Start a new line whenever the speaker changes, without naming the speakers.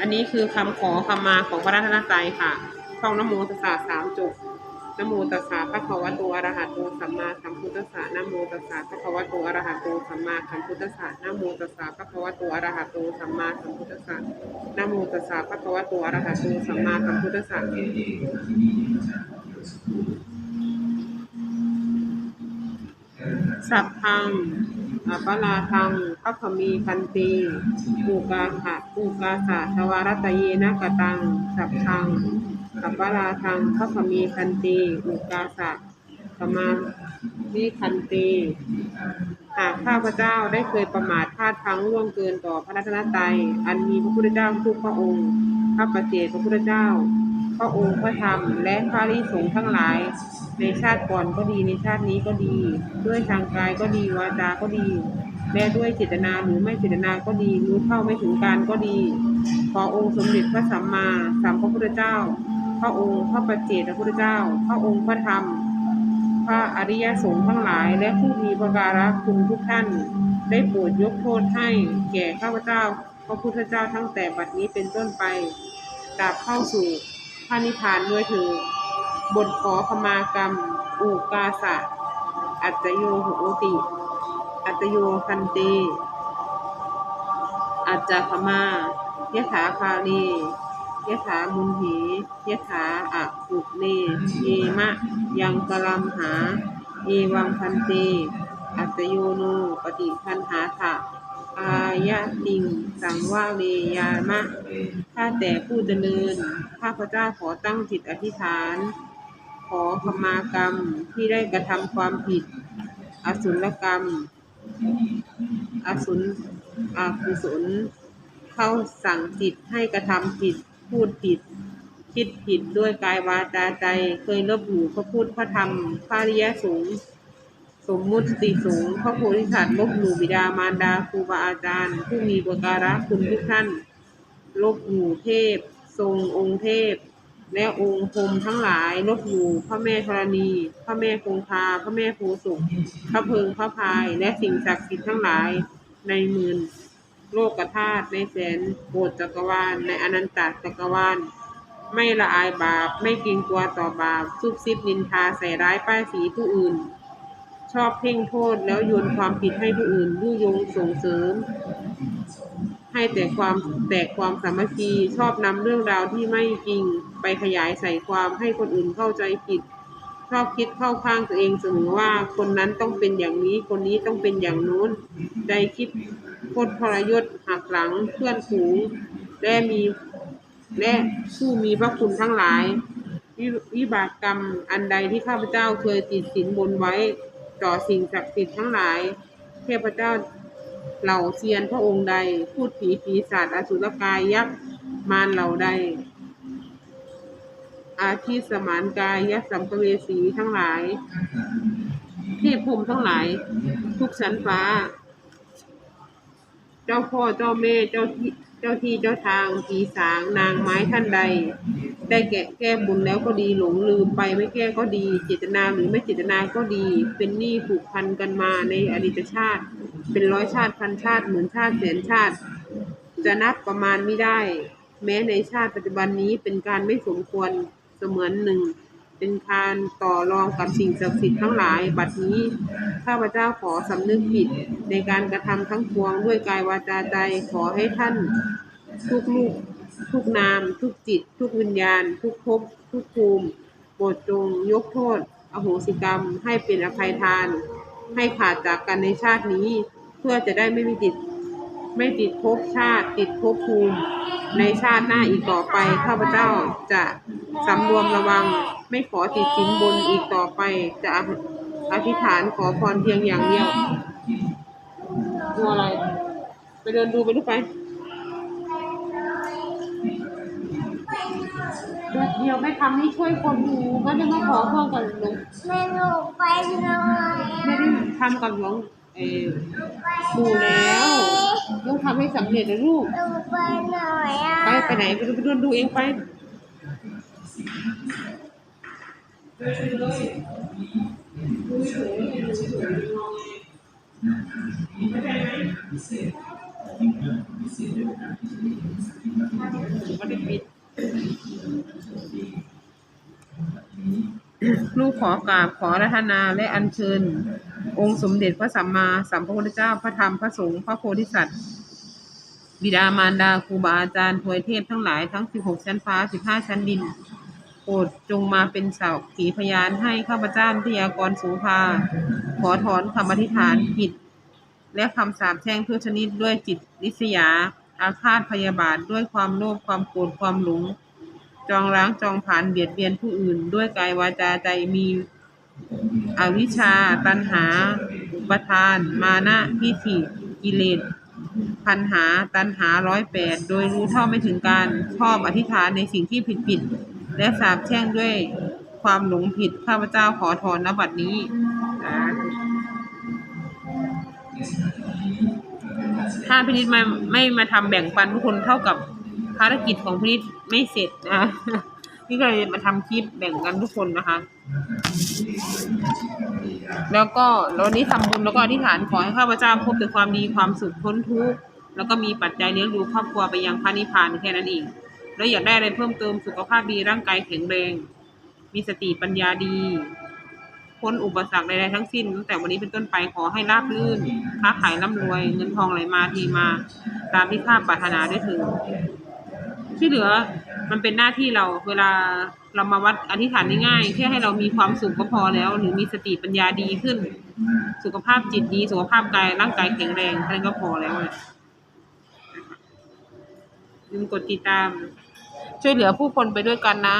อันนี้คือคำขอคำมาของพระรัตนตรัยค่ะท่องนโมตัสสะสามจบนโมตัสสะพระคะวะโตอะระหะโตสัมมาสัมพุทธัสสะนโมตัสสะพระคะวะโตอะระหะโตสัมมาสัมพุทธัสสะนโมตัสสะพระคะวะโตอะระหะโตสัมมาสัมพุทธัสสะนโมตัสสะพระคะวะโตอะระหะโตสัมมาสัมพุทธัสสะสัพพัง อัปลาทังพัพมีพันตีปูกาขะปูกาสะทวารตเยนะกตัง สัพพังอัปลาทังพัพมีพันตีปูกาสะสมาวิคันตีหากข้าพเจ้าได้เคยประมาทพลาดพลั้งล่วงเกินต่อพระรัตนตรัยอันมีพระพุทธเจ้าทุกพระองค์ ข้าประเจกพระพุทธเจ้า ระองค์พระธรรม และพระริสงฆ์ทั้งหลาย ในชาติก่อนก็ดีในชาตินี้ก็ดี ด้วยทางกายก็ดีวาจาก็ดีและด้วยเจตนาหรือไม่เจตนาก็ดี รู้เท่าไม่ถึงการก็ดี ขอองค์สมเด็จพระสัมมาสัมพุทธเจ้า พระองค์พระปัจเจกพระพุทธเจ้า พระองค์พระธรรม พระอริยสงฆ์ทั้งหลาย และผู้มีประการะคุณทุกท่าน ได้โปรดยกโทษให้แก่ข้าพเจ้า พระพุทธเจ้าทั้งแต่บัดนี้เป็นต้นไปกราบเข้าสู่ ระนิพพานด้วยเถือบทขอขมากรรม อุกาสะ อัจโยโหติ อัจโยคันเต อัจจขมายะถาคาเนยะถามุนเหยะถาอะปุเนเยมะ ยังกลัมหา เอวังพันเต อัจโยโน ปฏิคันหาถะายะติง สังวาเวยามะข้าแต่ผู้เจริญ ข้าพเจ้าขอตั้งจิตอธิษฐาน ขอขมากรรมที่ได้กระทำความผิด อสุรกรรม อสุนอากุศล เข้าสั่งจิตให้กระทำผิด พูดผิด คิดผิดด้วยกายวาจาใจ เคยลบหลู่พระพุทธพระธรรมพระริยสงฆ์ สมมุติสงฆ์พระโพธิสัตว์ลบหลู่บิดามารดาครูบาอาจารย์ ผู้มีบุการะคุณทุกท่าน ลบหลู่เทพ ทรงองค์เทพ และองค์พรมทั้งหลาย ลบหลู่พระแม่ธรณี พระแม่คงคาพระแม่โพสุขพระเพิงพระพาย และสิ่งศักดิ์สิทธิ์ทั้งหลายในหมื่นโลกธาตุในแสนโกฏจักรวาล ในอนันตจักรวาล ไม่ละอายบาป ไม่กรงกลัวต่อบาปซุบซิบนินทาใส่ร้ายป้ายสีผู้อื่น ชอบเพ่งโทษแล้วโยนความผิดให้ผู้อื่นยุยงส่งเสริม ให้แต่ความแตกความสามัคคีชอบนำเรื่องราวที่ไม่จริงไปขยายใส่ความให้คนอื่นเข้าใจผิด ชอบคิดเข้าข้างตัวเองเสมอว่าคนนั้นต้องเป็นอย่างนี้ คนนี้ต้องเป็นอย่างนู้นใจคิดโคตรพรยศหักหลังเพื่อนฝูงและมีและผู้มีพระคุณทั้งหลาย วิวิบากกรรมอันใดที่ข้าพเจ้าเคยติดสินบนไว้ ต่อสิ่งศักดิ์สิทธิ์ทั้งหลาย เทพเจ้าเหล่าเซียนพระองค์ใด พูดผีปีศาจอสุรกายยักษ์มารเหล่าใด อาทิสมานกายยักษ์สัมภเวสีทั้งหลาย เทพพรหมทั้งหลาย ทุกชั้นฟ้า เจ้าพ่อเจ้าแม่เจ้าที่ เจ้าที่เจ้าทางผีสางนางไม้ท่านใด ได้แกะแก้บุญแล้วก็ดีหลงลืมไปไม่แก้ก็ดี เจตนาหรือไม่เจตนาก็ดี เป็นหนี้ผูกพันกันมาในอดีตชาติ เป็นร้อยชาติพันชาติหมื่นชาติแสนชาติ จะนับประมาณไม่ได้ แม้ในชาติปัจจุบันนี้เป็นการไม่สมควรเสมือนหนึ่ง เป็นการต่อรองกับสิ่งศักดิ์สิทธิ์ทั้งหลาย บัดนี้ข้าพเจ้าขอสำนึกผิดในการกระทำทั้งปวงด้วยกายวาจาใจขอให้ท่านทุกลูกทุกนาม ทุกจิต ทุกวิญญาณ ทุกภพทุกภูมิโปรดจงยกโทษ อโหสิกรรม ให้เป็นอภัยทาน ให้ขาดจากกันในชาตินี้ เพื่อจะได้ไม่มีติด ไม่ติดภพชาติ ติดภพภูมิ ในชาติหน้าอีกต่อไป ข้าพเจ้าจะสำรวมระวัง ไม่ขอติดสินบนอีกต่อไป จะอธิษฐานขอพรเพียงอย่างเดียวตัวอะไร ไปเดินดูไปดูไปเดี๋ยวไม่ทำให้ช่วยคนดูก็จะมาขอพ่อกับหลวง
แม่หนูไปหน่อย
ไม่ได้ทำกับหลวงเออปู่แล้วต้อง ทำให้สำเร็จนะลูก
หนูไปหน่อยอะ
ไปไปไหนไปดูไปดูดูเองไป ไม่ได้ปิดลูกขอกราบขอรัตนาและอัญเชิญ องค์สมเด็จพระสัมมาสัมพุทธเจ้าพระธรรมพระสงฆ์พระโพธิสัตว์ บิดามารดาครูบาอาจารย์ทวยเทพทั้งหลายทั้ง16ชั้นฟ้า15ชั้นดินโปรดจงมาเป็นสาวขีพยานให้ข้าพเจ้าพยากรสูภา ขอถอนคำอธิษฐานผิด และคำสาปแช่งทุกชนิดด้วยจิตริษยา อาฆาตพยาบาทด้วยความโลภความโกรธความหลง จองล้างจองผลานเบียดเบียนผู้อื่น ด้วยกายวาจาใจมีอวิชชา ตัณหา อุปทาน มานะทิฏฐิกิเลส พันหาตันหาร้อยแปดโดยรู้เท่าไม่ถึงการชอบอธิษฐานในสิ่งที่ผิดผิดๆและสาบแช่งด้วยความหลงผิดข้าพเจ้าขอถอนนบัดนี้ถ้าพินิจไม่ไม่มาทำแบ่งปันทุกคนเท่ากับภารกิจของพินิจไม่เสร็จนะนี่ก็เลยมาทำคลิปแบ่งกันทุกคนนะคะ แล้วก็แล้ววันนี้ทำบุญแล้วก็อธิษฐานขอให้ข้าพเจ้าพบแต่ความดีความสุขพ้นทุกข์ แล้วก็มีปัจจัยเลี้ยงดูครอบครัวไปยังพระนิพพานแค่นั้นเอง แล้วอยากได้อะไรเพิ่มเติมสุขภาพดีร่างกายแข็งแรง มีสติปัญญาดีพ้นอุปสรรคใดๆทั้งสิ้นตั้งแต่วันนี้เป็นต้นไปขอให้ราบรื่นค้าขายร่ำรวย เงินทองไหลมาทีมา ตามที่ข้าปรารถนาได้ถึงที่เหลือมันเป็นหน้าที่เราเวลาเรามาวัดอธิษฐานง่ายๆแค่ให้เรามีความสุขก็พอแล้ว หรือมีสติปัญญาดีขึ้น สุขภาพจิตดี สุขภาพกายร่างกายแข็งแรงแค่นั้นก็พอแล้วเลย ลืมกดติดตาม ช่วยเหลือผู้คนไปด้วยกันนะ